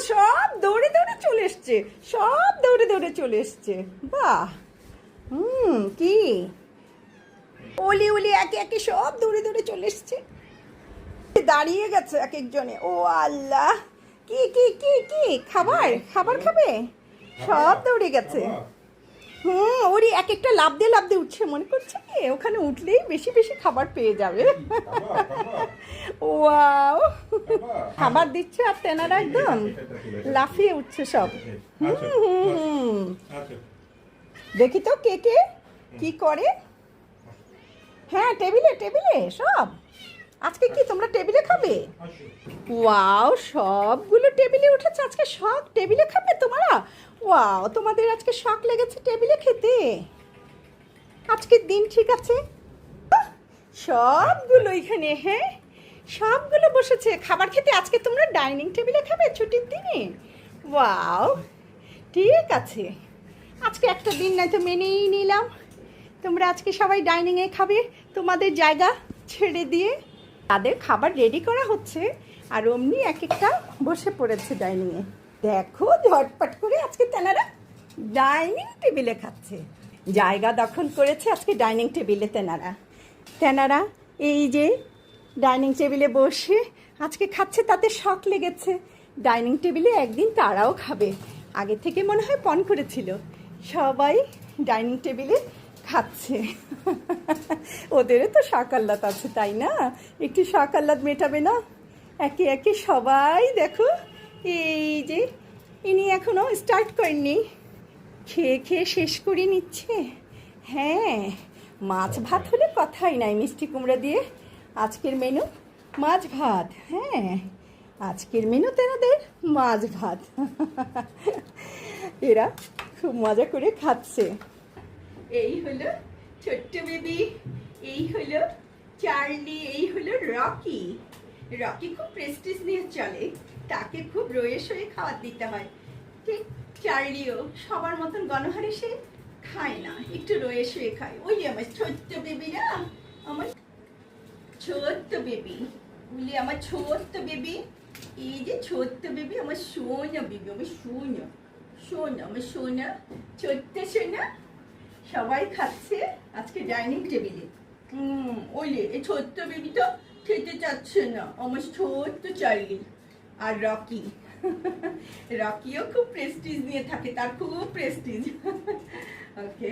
সব দৌড়ে দৌড়ে চলে এসছে। সব দৌড়ে দৌড়ে চলে এসছে। বাহ! হুম কি? ওলি ওলি একে একে সব দৌড়ে দৌড়ে চলে এসছে। দাঁড়িয়ে গেছে এক একজনে ও আল্লাহ! কি কি কি কি? খাবার? খাবার খাবে? সব দৌড়ে গেছে। হুম ওরই এক একটা লাভ দিয়ে লাভ দিয়ে উঠছে। মনে করছে কি? ওখানে উঠলেই বেশি বেশি খাবার পেয়ে যাবে। ওয়াও! খাবার দিচ্ছে আর তেনারা একদম লাফিয়ে উঠছে সব। হুম হুম হুম। দেখি তো কে কে কি করে। হ্যাঁ টেবিলে টেবিলে সব। আজকে কি তোমরা টেবিলে খাবে? ওয়াও সবগুলো টেবিলে উঠেছে আজকে শখ। টেবিলে খাবে তোমরা? ওয়াও তোমাদের আজকে শখ লেগেছে টেবিলে খেতে। আজকের দিন ঠিক আছে? সবগুলো এখানে হ্যাঁ? সবগুলো বসেছে। খাবার খেতে আজকে তোমরা ডাইনিং টেবিলে খাবে ছুটির দিনে? ওয়াও, ঠিক আছে। আজকে একটা দিন নাই তো মেনেই নিলাম। তোমরা আজকে সবাই ডাইনিংয়ে খাবে, তোমাদের জায়গা ছেড়ে দিয়ে। তাদের খাবার রেডি করা হচ্ছে, আর অমনি এক একটা বসে পড়েছে ডাইনিংয়ে। দেখো, ঝটপট করে আজকে তেনারা ডাইনিং টেবিলে খাচ্ছে। জায়গা দখল করেছে আজকে ডাইনিং টেবিলে তেনারা। তেনারা, এই যে ডাইনিং টেবিলে বসে আজকে খাচ্ছে তাতে শখ লেগেছে। ডাইনিং টেবিলে একদিন তারাও খাবে। আগে থেকে মনে হয় পণ করেছিল। সবাই ডাইনিং টেবিলে খাচ্ছে। ওদেরও তো সকাল্লাত আছে, তাই না? একটু সকাল্লাত মেটাবে না? একে একে সবাই দেখো, এই যে ইনি এখনও স্টার্ট করেননি। খেয়ে খেয়ে শেষ করে নিচ্ছে। হ্যাঁ মাছ ভাত হলে কথাই নাই মিষ্টি কুমড়া দিয়ে। আজকের মেনু মাছ ভাত হ্যাঁ। আজকের মেনু তেনাদের মাছ ভাত। এরা খুব মজা করে খাচ্ছে। এই হলো ছোট্ট বেবি এই হলো চার্লি এই হলো রকি রকি খুব প্রেস্টিজ নিয়ে চলে, তাকে খুব রয়ে সয়ে খাবার দিতে হয়। ঠিক চার্লিও সবার মতন গণহারে সে খায় না, একটু রয়ে শুয়ে খায়। ওই আমার ছোট্ট বেবিরা আমার ছোট্ট বেবি। বলি আমার ছোট্ট বেবি। এই যে ছোট্ট বেবি, আমার সোনা বেবি, আমার সোনা সোনা, আমার সোনা, ছোট্ট সোনা। সবাই খাচ্ছে আজকে ডাইনিং টেবিলে। হুম ওইলে এই ছোট্ট বেবি তো খেতে চাচ্ছে না, আমার ছোট্ট চার্লি আর রকি। রকিও খুব প্রেস্টিজ নিয়ে থাকে, তার খুব প্রেস্টিজ ওকে